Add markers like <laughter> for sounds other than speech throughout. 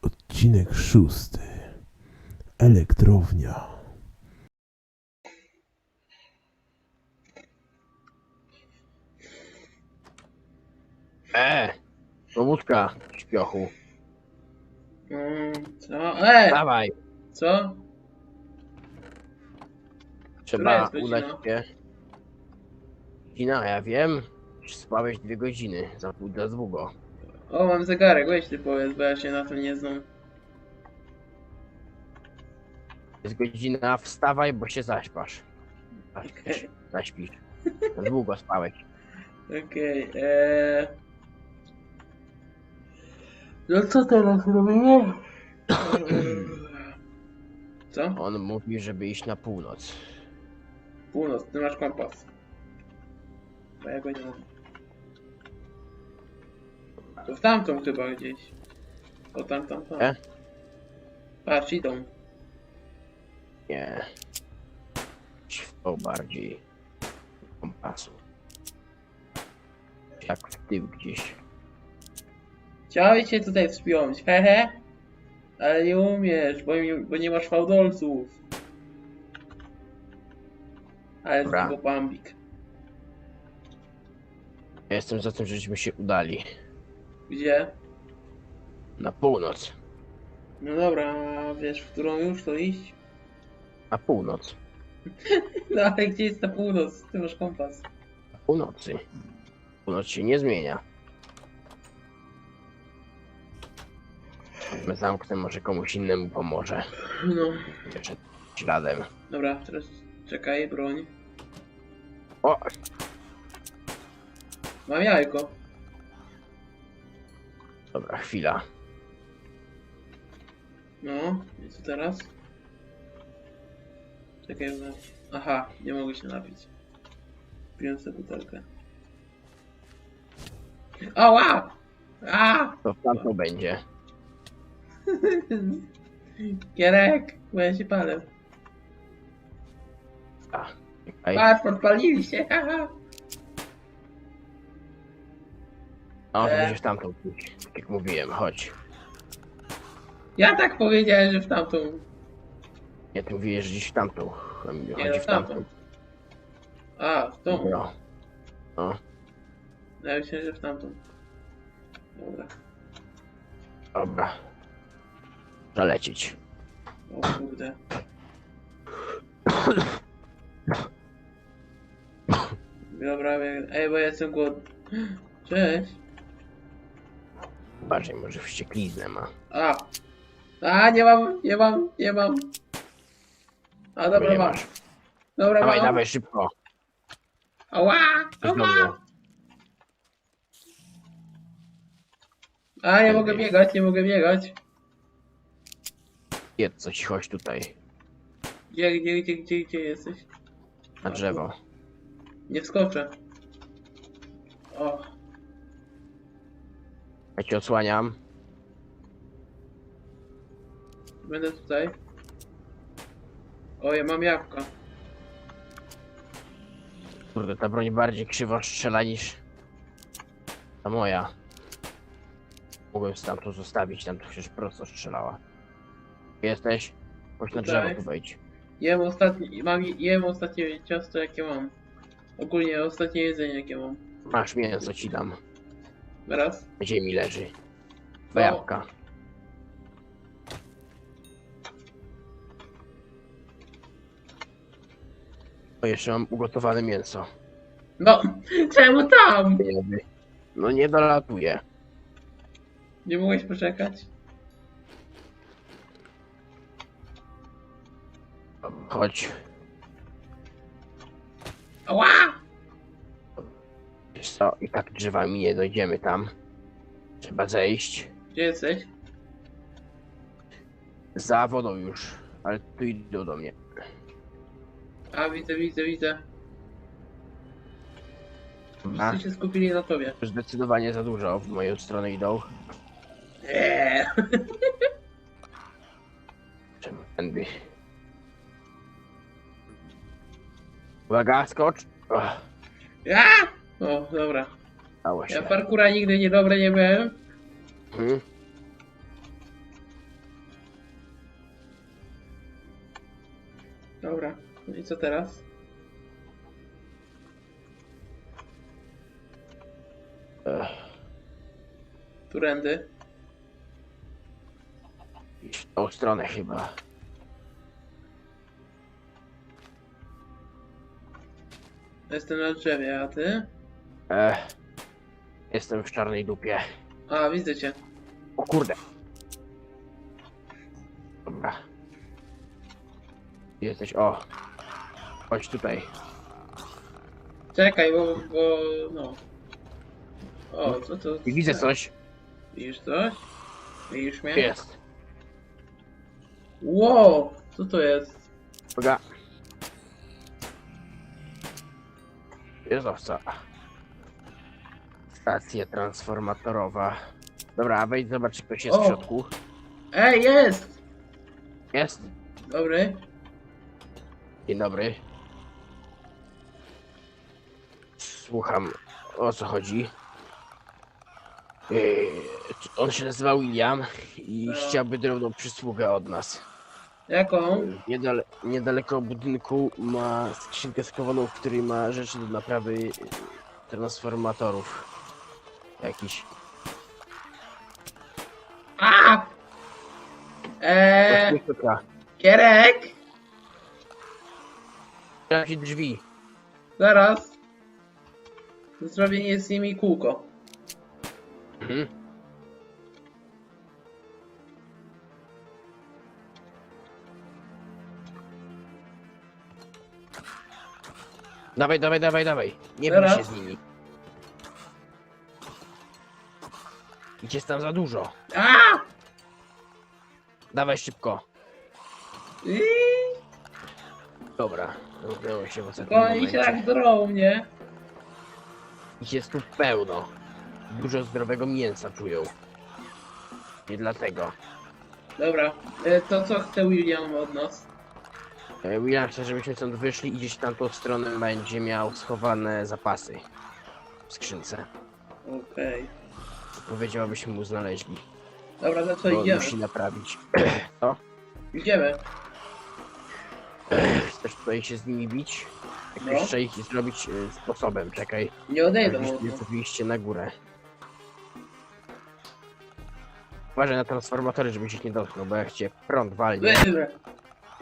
Odcinek szósty. Elektrownia. E, powódka, śpiochu. Mm, co? E! Dawaj, Co? trzeba jest godzina? udać się. Godzina, ja wiem. Spałeś dwie godziny, za pół za długo. O, mam zegarek, weź ty powiedz, bo ja się na to nie znam. Jest godzina, wstawaj, bo się zaśpasz. Zaśpisz, zaśpisz. Za długo spałeś. <laughs> Okej, eee... No co teraz robimy? Co? On mówi, żeby iść na północ. Północ, ty masz kompas. Bo ja go nie mam. To w tamtą chyba gdzieś. O tam, tam, tam. E? Patrz, idą. Nie. To bardziej. Kompasu. Jak w tył gdzieś. Chciałeś się tutaj wspiąć, hehe. Ale nie umiesz, bo, nie- bo nie masz fałdolców. Ale Dobra. tylko bambik. Ja jestem za tym, żebyśmy się udali. Gdzie? Na północ. No dobra, a wiesz w którą już to iść? Na północ. <laughs> No ale gdzie jest ta północ? Ty masz kompas. Na północy. Północ się nie zmienia. My zamknę, może komuś innemu pomoże. No, Jeszcze śladem. dobra, teraz czekaj, broń. O! Mam jajko. Dobra, chwila. No, i co teraz? Czekaj, bo... Aha, nie mogę się napić. Piłem sobie butelkę. Ała! A! To tam to będzie. <laughs> Gierek, bo ja się palę. A, czekaj. Patrz, podpalili się, haha. A może E. będziesz tamtą pójść. Tak jak mówiłem, chodź. Ja tak powiedziałem, że w tamtą. Nie, ty mówiłeś, że gdzieś w tamtą. A mi chodzi no w tamtą. tamtą. A, w tą. No. No, Ja myślałem, że w tamtą. Dobra. dobra. Trzeba lecieć. O kurde. Dobra, biegnę. Ej, bo ja jestem głodny. Cześć. Bardziej może wściekliznę ma. A. A, nie mam, nie mam, nie mam. A, dobra, nie mam. masz. Dobra, Dawaj, mam. dawaj, szybko. Ała! Znowu. Ała! A, nie mogę biegać, nie mogę biegać. Jedz coś, chodź tutaj. Gdzie, gdzie, gdzie, gdzie, gdzie jesteś? Na drzewo. Nie wskoczę. O, Ja cię odsłaniam. będę tutaj. O, ja mam jabłka. Kurde, ta broń bardziej krzywo strzela niż ta moja. Mogłem stamtąd zostawić, tam to przecież prosto strzelała. Jesteś? Chodź na Tutaj. drzewo tu wejdź. Jem ostatnie, mam, jem ostatnie ciasto jakie mam. Ogólnie ostatnie jedzenie jakie mam. Masz mięso ci dam. Raz. Na ziemi leży. Dwa jabłka. O, jeszcze mam ugotowane mięso. No, <laughs> czemu tam? No nie dolatuje. Nie mogłeś poczekać? Chodź. Ała! Wiesz co, i tak drzewami nie dojdziemy tam. Trzeba zejść. Gdzie jesteś? Za wodą już. Ale tu idą do mnie. A, widzę, widzę, widzę. A, Wszyscy się skupili na tobie. zdecydowanie za dużo w moją stronę idą. Eee. <laughs> Czemu tędy? Uwaga, skocz! Ach, Ja! O, dobra. Dało się. Ja parkura nigdy niedobre nie byłem. Mhm. Dobra. No i co teraz? Ech, Turędy. iść w tą stronę chyba. Jestem na drzewie, a ty? Ech, jestem w czarnej dupie. A, widzę cię. O kurde. Dobra. Jesteś, o. Chodź tutaj. Czekaj, bo, bo no. O, co to? I widzę coś. Widzisz coś? Widzisz mnie? Jest. Wow! Co to jest? Uwaga. Jest Stacja transformatorowa. Dobra, wejdź zobacz czy ktoś jest w O! środku. Ej, jest! Jest. Dobry. Dzień dobry. Słucham, o co chodzi. Yy, on się nazywa William i No. chciałby drobną przysługę od nas. Jaką? Niedale, niedaleko budynku ma skrzynkę schowaną, w której ma rzeczy do naprawy yy, transformatorów. Jakiś. A! Eee, Eee. Kierek! Trafi drzwi. Zaraz. Zrobię z nimi kółko. Mhm. Dawaj, dawaj, dawaj, dawaj. Nie bój Teraz? się z nimi. Ich jest tam za dużo. A! Dawaj szybko. Iii, Dobra, udało się w ostatnim oni się momencie. tak drą mnie. Ich jest tu pełno. Dużo zdrowego mięsa czują. Nie dlatego. Dobra, e, to co chce William od nas? Chce, żebyśmy stąd wyszli i gdzieś tamtą stronę będzie miał schowane zapasy w skrzynce. Okej. Powiedział, abyśmy mu znaleźli. Dobra, to co Bo idziemy? musi naprawić. <clears throat> Idziemy. Chcesz tutaj się z nimi bić? Jak No. jeszcze ich zrobić e, sposobem, czekaj. Nie odejdą od nie na górę. Uważaj na transformatory, żebyś ich nie dotknął, bo jak cię prąd walnie. Dobra.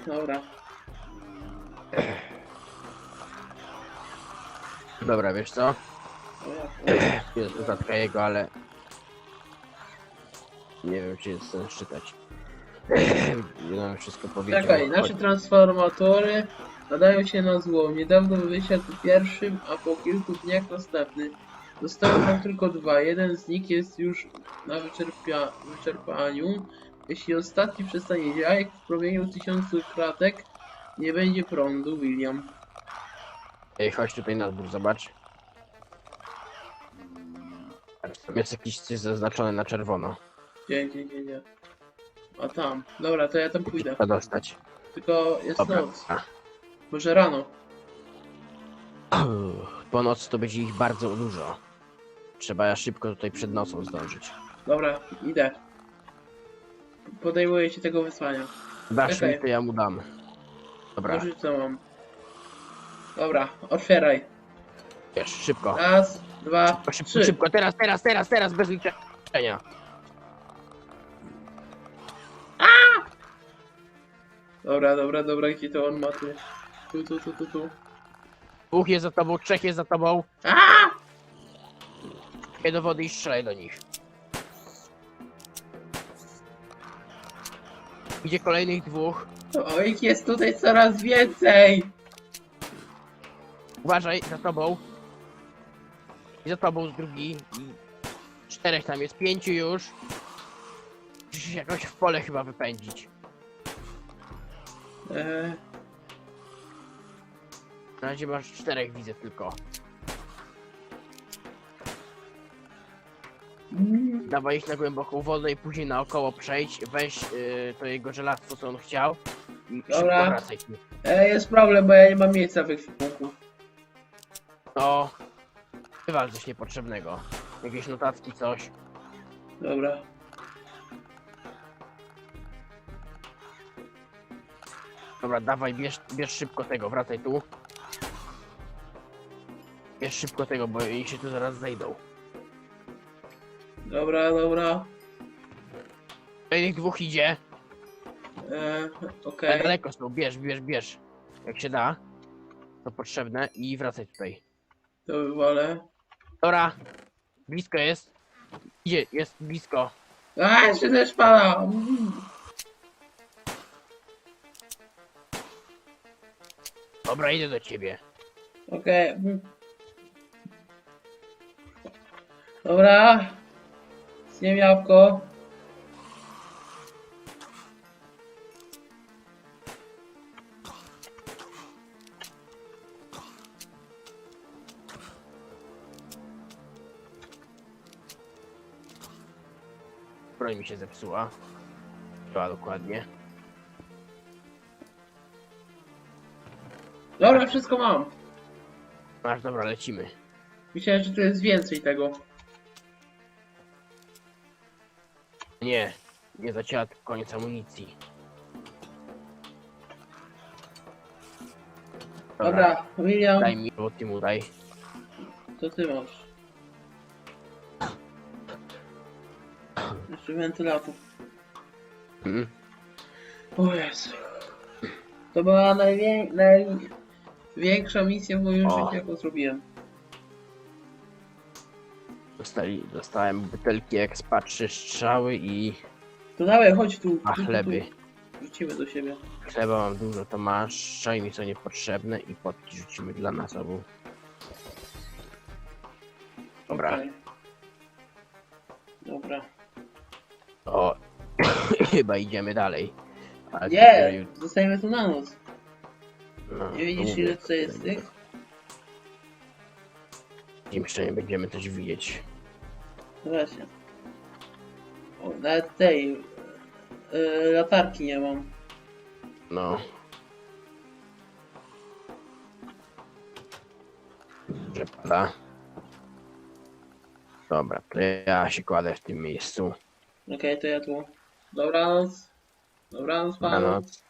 Dobra. Dobra, wiesz co? Jest notatka jego, ale... Nie wiem, czy jest sens czytać. Nie nam wszystko powiedział. Czekaj, nasze transformatory nadają się na zło. Niedawno wysiadł pierwszy, a po kilku dniach następny. Zostały nam tylko dwa. Jeden z nich jest już na wyczerpia, wyczerpaniu. Jeśli ostatni przestanie działać, w promieniu tysiącu kratek nie będzie prądu, William. Ej, chodź tutaj na dwór, zobacz. Tam jest jakiś coś zaznaczony na czerwono. Gdzie, gdzie, gdzie, gdzie? A tam. Dobra, to ja tam pójdę. Trzeba dostać. Tylko jest Dobra. noc. A. Może rano. <clears throat> Po nocy to będzie ich bardzo dużo. Trzeba szybko tutaj przed nocą zdążyć. Dobra, idę. Podejmuję się tego wyzwania. Dasz Czekaj. mi, to ja mu dam. Dobra, Może co mam. Dobra, otwieraj. wiesz, szybko. Raz, dwa, Szybko, szybko, trzy. szybko, teraz, teraz, teraz, teraz, bez liczenia. Dobra, dobra, dobra, gdzie to on ma tu? Tu, tu, tu, tu, tu. Dwóch jest za tobą, trzech jest za tobą. A! Jedź do wody i strzelaj do nich. Idzie kolejnych dwóch. O, ich jest tutaj coraz więcej! Uważaj, za tobą. I za tobą z drugi. I czterech tam jest, pięciu już. Musisz jakoś w pole chyba wypędzić. Eee, Na razie masz czterech, widzę tylko. Mm, Dawaj ich na głęboką wodę i później naokoło przejść. Weź yy, to jego żelastwo, co on chciał. I Dobra. wracaj tu. E, jest problem, bo ja nie mam miejsca w ekwipunku. No. Wywal coś niepotrzebnego. Jakieś notatki, coś. Dobra. Dobra, dawaj, bierz, bierz szybko tego, wracaj tu. Bierz szybko tego, bo oni się tu zaraz zejdą. Dobra, dobra. Tych dwóch idzie. E, Okay. Okej. Daleko są, bierz, bierz, bierz. Jak się da. To potrzebne i wracaj tutaj. To wywalę. Dobra. Blisko jest. Idzie, jest blisko. A, jeszcze też pada! Dobra, idę do ciebie. Okej. Dobra. Zjem jabłko. Broń mi się zepsuła. Była dokładnie. Dobra, wszystko mam. Masz, dobra, lecimy. Myślałem, że tu jest więcej tego. Nie, nie zacięła koniec amunicji. Dobra, William, Daj mi, bo ty mu daj. co ty masz? Jeszcze wentylator. Mm. O Jezu. To była najwię... największa misja w moim O. życiu, jaką zrobiłem. Dostali, dostałem butelki expa, trzy strzały i To dawaj, chodź tu. a tu, chleby. Tu. Rzucimy do siebie. Chleba mam dużo, to masz. Mi są niepotrzebne i potki rzucimy dla nas obu. Dobra. Okej. Dobra. Chyba idziemy dalej. Ale Nie! jut- Zostajemy tu na noc. no, Nie widzisz mówię, ile tutaj jest tych? Im jeszcze nie będziemy coś widzieć. No właśnie. O, nawet tej yy, latarki nie mam. No. Że pada. Dobra, to ja się kładę w tym miejscu. Okej, to ja tu. Dobranoc. Dobranoc panu. Dobranoc.